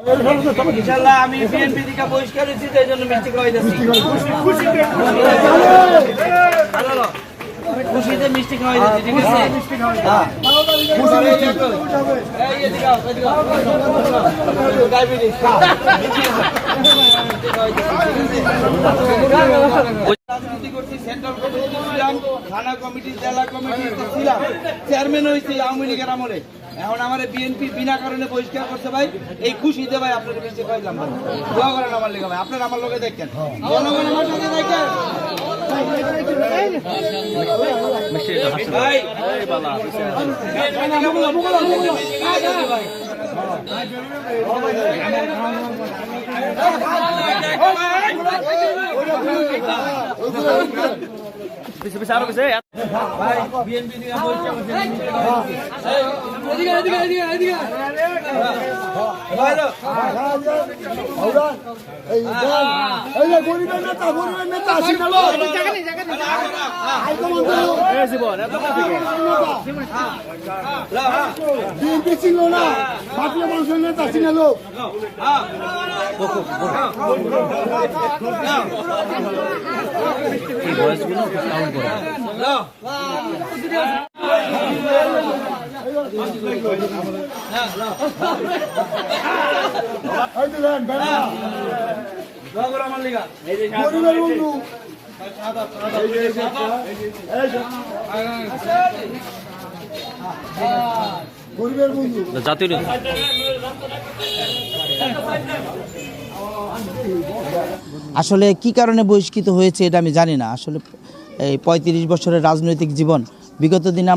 আমি বিএনপি থেকে বহিষ্কার হয়েছি তাই জন্য মিষ্টি খুশিতে মিষ্টি হ্যাঁ। ঠিক আছে? রাজনীতি করছি সেন্ট্রাল কমিটি ছিলাম থানা কমিটি জেলা কমিটি ছিলাম। চেয়ারম্যান হয়েছি আওয়ামী লীগের আমলে। এখন আমার বিএনপি বিনা কারণে বহিষ্কার করছে ভাই। এই খুশিতে ভাই আপনার বেশি পাইলাম দোয়া করেন আমার লেগে ভাই। আপনার আমার লোকে দেখেন। জনগণ আমার সাথে হ্যাঁ। বিএনপি চিনলো না, জাতীয় মানুষের নেতা চিনালো। হ্যাঁ। লো। বন্ধু আসলে কি কারণে বহিষ্কৃত হয়েছে এটা আমি জানি না। আসলে এই পঁয়ত্রিশ বছরের রাজনৈতিক জীবন। বিগত দিনে